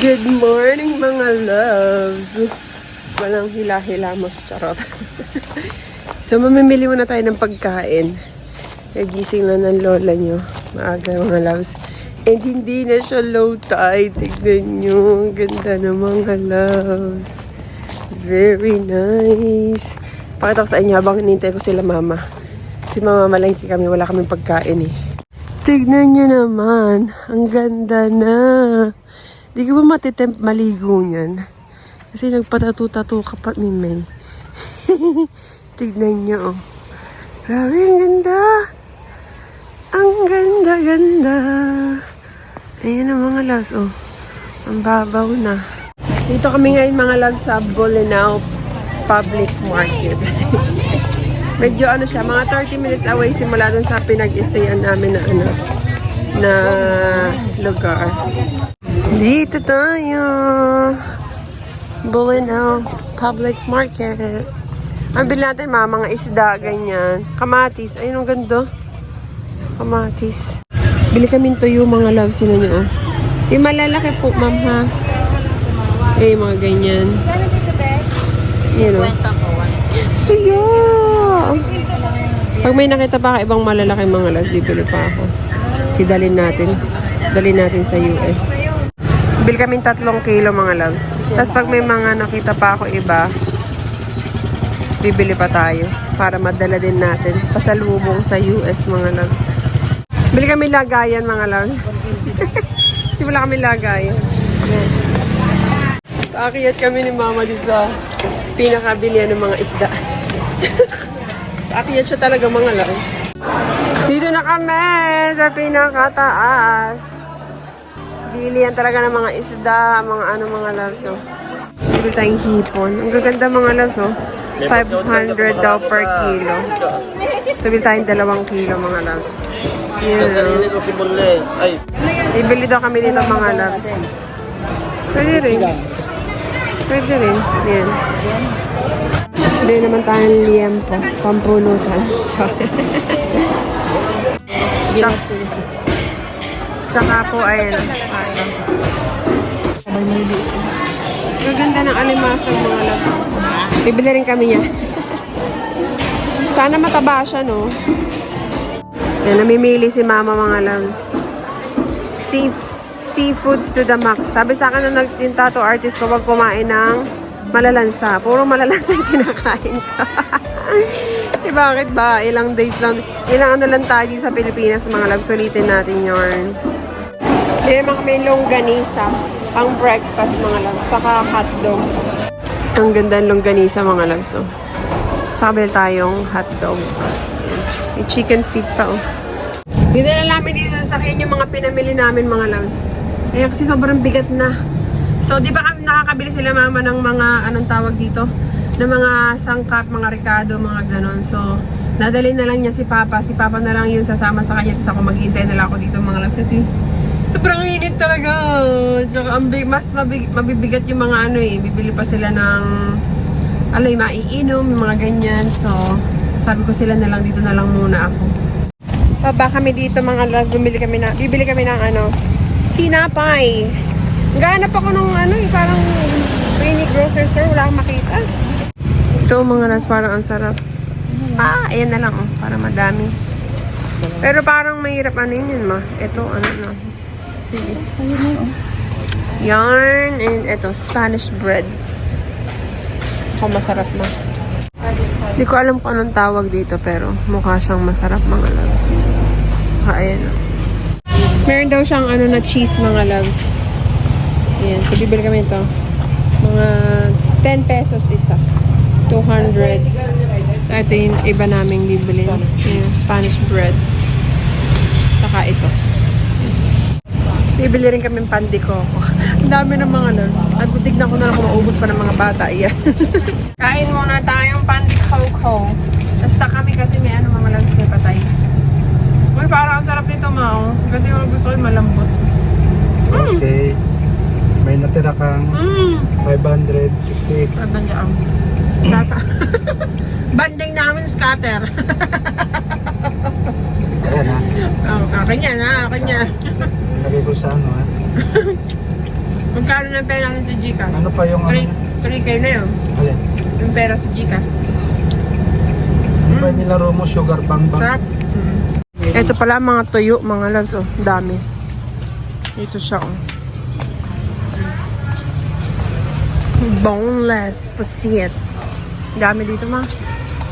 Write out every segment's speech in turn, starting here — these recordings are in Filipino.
Good morning mga loves! Walang hila-hilamos, charot. so, mamimili muna tayo ng pagkain. Nagising na ng lola nyo. Maaga mga loves. And hindi na siya low tide. Tignan nyo. Ganda ng mga loves. Very nice. Pakita ko sa inyo habang hinintay ko sila mama. Si mama malangki kami. Wala kaming pagkain eh. Tignan nyo naman. Ang ganda na. Di ka ba matitemp maligo niyan? Kasi nagpatato-tato ka pa, Minmay. Tignan nyo, oh. Grabe, ang ganda. Ang ganda-ganda. Ayan ang mga loves, oh. Ang babaw na. Dito kami ngayon mga loves sa Bolinao Public Market. Medyo ano siya, mga 30 minutes away simula dun sa pinag-stayan namin na ano, na lugar. Dito tayo. Bolinao Public Market. Ang bilhin natin mga, mga isda, ganyan. Kamatis. Ayun ang ganda. Kamatis. Bili kami tuyo mga loves sila niyo. Oh. Yung malalaki po, ma'am ha. Eh, mga ganyan. Yan o. Tuyo! Pag may nakita pa ka ibang malalaki mga loves, bibili pa ako. Si dalin natin. Dalin natin sa US. Bil kami tatlong kilo mga loves. Tapos pag may mga nakita pa ako iba, bibili pa tayo para madala din natin. Pasalubong sa US mga loves. Bili kami lagayan mga loves. Simula kami lagayan. Ayan. Paakyat kami ni mama dito sa pinakabilian ng mga isda. Paakyat siya talaga mga loves. Dito na kami sa pinakataas. Bilihan talaga ng mga isda, mga ano mga loves, oh. Bili tayong hipon. Ang gaganda mga loves, oh. 500 daw per kilo. So, bili tayong dalawang kilo mga loves. Yun, oh. Ibili daw kami dito mga loves. Pwede rin. Pwede rin. Yan. Bili naman tayong liempo. Pampulutan. Char. Saka po ay ano. Gaganda ng alimasang mga loves. Bibili rin kami niya. Sana mataba siya, no? Yan, namimili si mama mga loves. Sea, seafoods to the max. Sabi sa akin na yung tattoo artist ko, wag kumain ng malalansa. Puro malalansa yung kinakain ko. eh bakit ba? Ilang days lang, ilang ano lang tayo sa Pilipinas mga. Sulitin natin. Eh, mga may longganisa. Pang breakfast mga loves. Saka hotdog. Ang ganda ng longganisa mga loves. Oh. Saka tayong hotdog. May chicken feet pa oh. Dito na namin dito sa sakyan yung mga pinamili namin mga loves. Ayan kasi sobrang bigat na. So di ba kami nakakabili sila mama ng mga anong tawag dito? Ng mga sangkap, mga ricado, mga ganon. So nadali na lang niya si Papa. Si Papa na lang yung sasama sa kanya. Tapos ako maghihintay na lang ako dito mga loves kasi sobrang init talaga. Tsaka mas mabig, mabibigat yung mga ano eh. Bibili pa sila ng alay, maiinom, mga ganyan. So sabi ko sila na lang dito na lang muna ako. Baba kami dito mga loves, bumili kami na, bibili kami ng ano, tinapay. Naghahanap ako ng ano eh, parang mini grocery store, wala akong makita. Ito mga loves, parang ang sarap. Ah, ayan na lang oh, para madami. Pero parang mahirap ano yun ma. Ito, ano na. Sige. Yarn, and ito, Spanish bread. Ako masarap na. Hindi ko alam kung anong tawag dito pero mukha siyang masarap mga loves. Ah, ayan. oh. Meron daw siyang ano na cheese mga loves. Ayan, so bibili kami ito. Mga 10 pesos isa. 200. Ito yung iba naming bibili. Spanish bread. Saka ito. Bibili rin kami pandiko. Ang dami ng mga nun. At titignan ko na lang kung maubos pa ng mga bata. Iyan. Kain muna tayong pandikoko. Basta kami kasi may ano mga lunch may patay. Uy, parang ang sarap dito, Mao. Ganda yung gusto ko yung malambot. Mm. Okay. May natira kang mm. 568. 500. Tata. Banding namin scatter. Ayan ha. Oh, kakanya na, kakanya. Lagay ko sa ano ha. Magkano ng pera natin sa Gcash? Ano pa yung 3, ano? 3K na yun. Alin? Yung pera sa Gcash. Hmm? Ba nilaro mo sugar bang bang? Sarap. Hmm. Ito pala mga tuyo, mga loves. Oh, dami. Ito siya oh. Boneless pasit. Dami dito, mga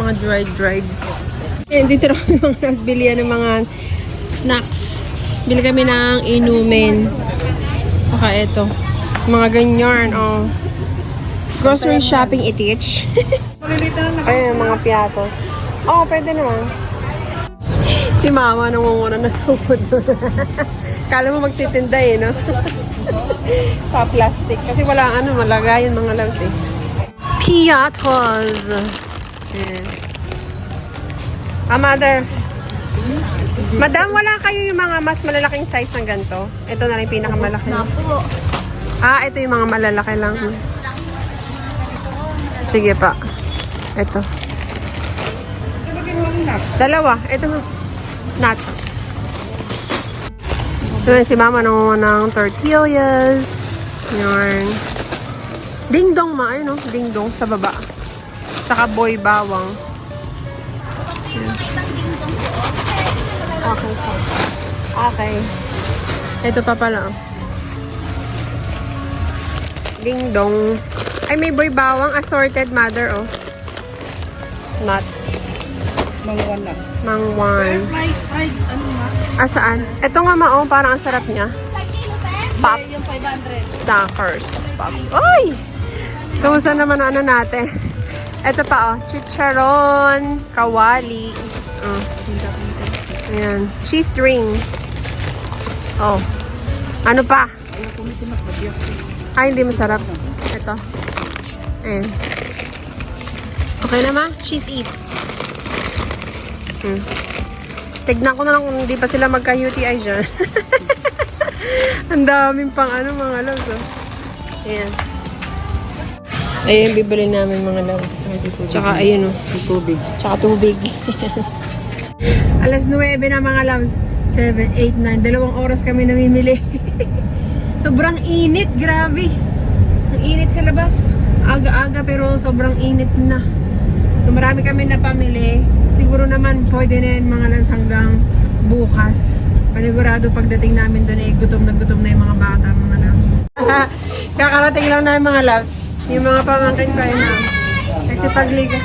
mga dried, dried. Eh, dito kami mga loves, bilihan ng mga snacks. Bili kami ng inumin. Saka ito. Mga ganyan, oh. Grocery shopping itich. Ayun, mga piatos. Oh, pwede naman. Si mama nangunguna na supod doon. Kala mo magtitinda eh, no? pa plastic. Kasi wala ano, malagayan mga loves eh. Piatos. Ayan. Ah, mother. Madam, wala kayo yung mga mas malalaking size ng ganito? Ito na lang yung pinakamalaki. Ah, ito yung mga malalaki lang. Sige pa. Ito. Dalawa. Ito. Nuts. Ito si mama nung ng tortillas. Yarn. Ding dong ma. Ayun no? Ding dong sa baba. Saka boy bawang. Yan. Okay po. Okay. Ito pa pala. Ding dong. Ay, may boy bawang assorted mother, oh. Nuts. Mangwan lang. Mangwan. Fried, fried, ano nga? Ah, saan? Ito nga ma, oh. Parang ang sarap niya. Pops. Yung 500. Snackers. Pops. Oy! Kamusta naman ano natin? Ito pa, oh. Chicharon. Kawali. Oh. Ayan. Cheese ring. Oh. Ano pa? Ay, hindi masarap. Ito. Ayan. Okay na ma? Cheese eat. Hmm. Tignan ko na lang kung hindi pa sila magka-UTI dyan. Ang daming pang ano mga loves. Oh. Ayan. Ayan, bibili namin mga loves. Tsaka ayun oh. Tubig. Tsaka tubig. Alas 9 na mga loves. 7, 8, 9. Dalawang oras kami namimili. sobrang init. Grabe. Ang init sa labas. Aga-aga pero sobrang init na. So marami kami na pamili. Siguro naman pwede na yan mga loves hanggang bukas. Panigurado pagdating namin doon eh, gutom na gutom na yung mga bata, mga loves. Kakarating lang na yung mga loves. Yung mga pamangkin ko ay na. Nagsipagliga.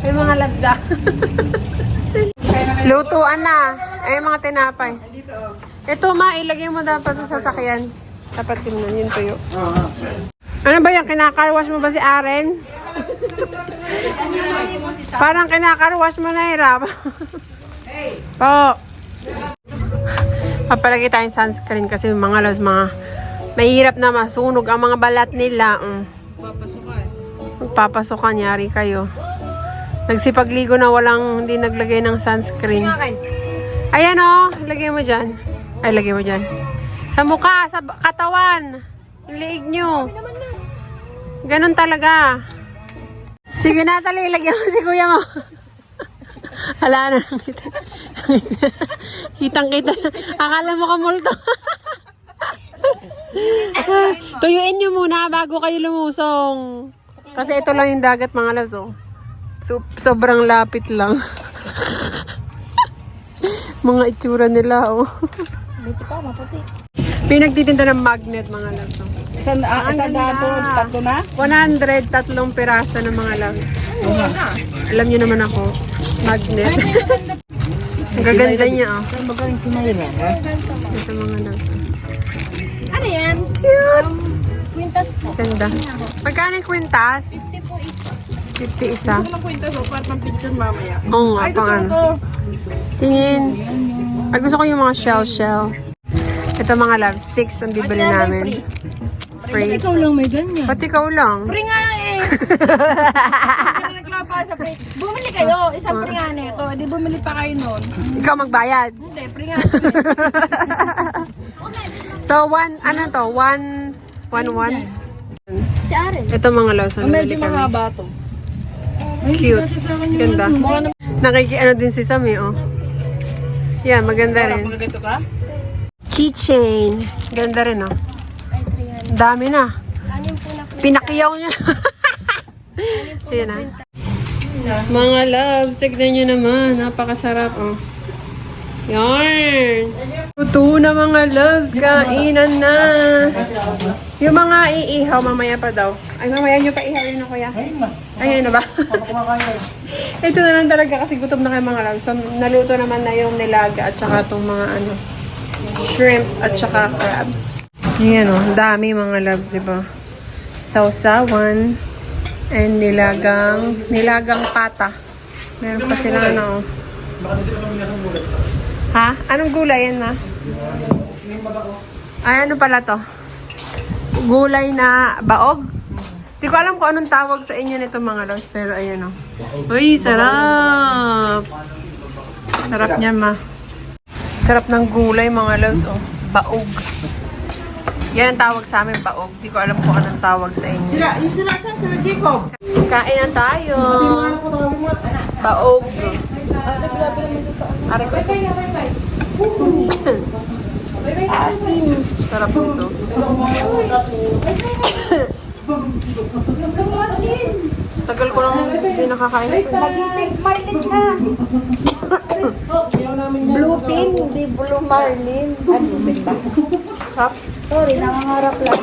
Ay mga loves da. Lutuan na. Ay mga tinapay. Ito ma, ilagay mo dapat sa sasakyan. Dapat tingnan yung tuyo. Ano ba yan? Kinakarwash mo ba si Aren? Parang kinakarwash mo na hirap. po. Papalagay tayong sunscreen kasi mga loves, mga mahirap na masunog ang mga balat nila. Mm. Magpapasukan, yari kayo. Nagsipagligo na walang hindi naglagay ng sunscreen. Ayan o, lagay mo dyan. Ay, lagay mo dyan. Sa mukha, sa katawan. Yung liig nyo. Ganon talaga. Sige na, tali, lagyan mo si kuya mo. Hala na. Kitang kita. Akala mo kamulto. Tuyuin nyo muna bago kayo lumusong. Kasi ito lang yung dagat mga loves, oh. So, sobrang lapit lang. mga itsura nila, oh. Buti pa, maputi. Pinagtitinda ng magnet, mga loves, oh. Isang, ah, isang ganda. dato, tatlo na? 100 tatlong piraso ng mga loves. Alam niyo naman ako, magnet. Ang gaganda niya, oh. Saan magaling si Mayra? Ito mga loves. Ano yan? Cute! Quintas po. Ganda. Magkano yung kwintas? 50 po isa. 50 isa. Ito lang quintas po, para pang picture mamaya. Oo nga, Ay, gusto ano. ko. Tingin. Ay, gusto ko yung mga shell-shell. Ito mga love, six ang bibili Ay, namin. Free. Ikaw lang may ganyan. Pati ikaw lang. Pre nga eh. Hindi. Bumili kayo, isang pre nga nito. Di bumili pa kayo noon. Ikaw magbayad. Hindi, pre nga. So, one, ano to? One, one, one? Si Aren. Ito mga so nabili Medyo mahaba to. Cute. Ganda. Nakiki, ano din si Sammy, oh. Yan, maganda rin. Ganito ka? Keychain. Ganda rin, oh. Dami na. Na Pinakiyaw niya. Ayan na. Mga loves, tignan nyo naman. Napakasarap, oh. Yarn! Luto na mga loves, kainan na. Yung mga iihaw, mamaya pa daw. Ay, mamaya nyo pa ihaw yun, kuya. Ayun na. Ayun na ba? Ito na lang talaga kasi gutom na kayo mga loves. So, naluto naman na yung nilaga at saka itong mga ano, shrimp at saka crabs. Ayan o, ang dami mga loves, di ba? Sausawan and nilagang, nilagang pata. Meron pa sila ano. Baka di sila pamilya ng gulay. Ha? Anong gulay yan na? Ay, ano pala to? Gulay na baog? Di ko alam kung anong tawag sa inyo nito mga loves, pero ayan o. Uy, sarap! Sarap niyan ma. Sarap ng gulay mga loves, oh. Baog. Yan ang tawag sa amin, baog. Di ko alam kung anong tawag sa inyo. Sila, yung sila saan? Sila Jacob. Kain na tayo. Baog. Ari ko ito. Asim. Sarap nito. Tagal ko lang hindi nakakain ito. Marlin ka. Blue pin, hindi blue Marlin. Pin ba? Sarap. Sorry, nangangarap lang.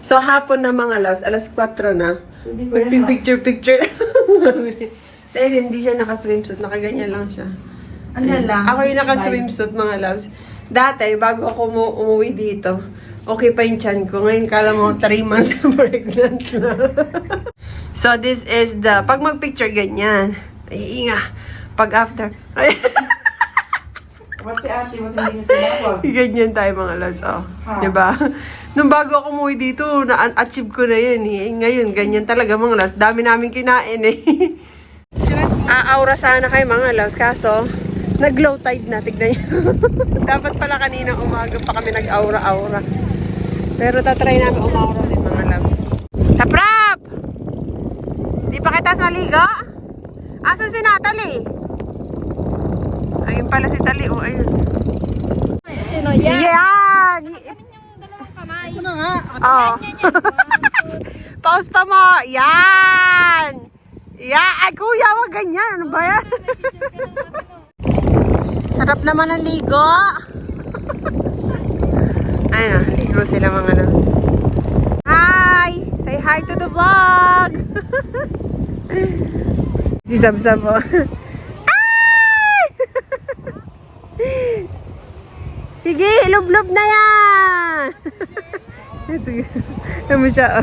So, hapon na mga loves, alas 4 na. Magpipicture-picture. Sa hindi siya naka-swimsuit. Nakaganyan lang siya. Ano lang? Ako yung naka-swimsuit, mga loves. Dati, bago ako umu- umuwi dito, okay pa yung chan ko. Ngayon, kala mo, 3 months pregnant na. so, this is the, pag mag-picture, ganyan. Ay, inga. Pag after, Ba't si ate, ba't hindi niya tinawag? ganyan tayo mga loves. Oh, Ha. diba? Nung bago ako umuwi dito, na-achieve ko na yun. Eh. Ngayon, ganyan talaga mga loves. Dami namin kinain eh. Aaura sana kayo mga loves. Kaso, nag-low tide na. Tignan nyo. Dapat pala kanina umaga pa kami nag-aura-aura. Pero tatry namin umaura din mga loves. Taprap! Di pa kita sa liga? Asan si Natalie? Ayun pala si Tali. Oh, ayun. Sino Yan! Y- Yung dalawang kamay. Ito na nga. Oh. Pause pa mo. Yan! Yan! Ay, kuya, wag ganyan. Ano ba yan? Sarap naman ang ligo. Ayun, ah, ligo sila mga lang. Hi! Say hi to the vlog! si Sabsab oh. Ay! Sige, lublob na yan! Sige. Ano siya?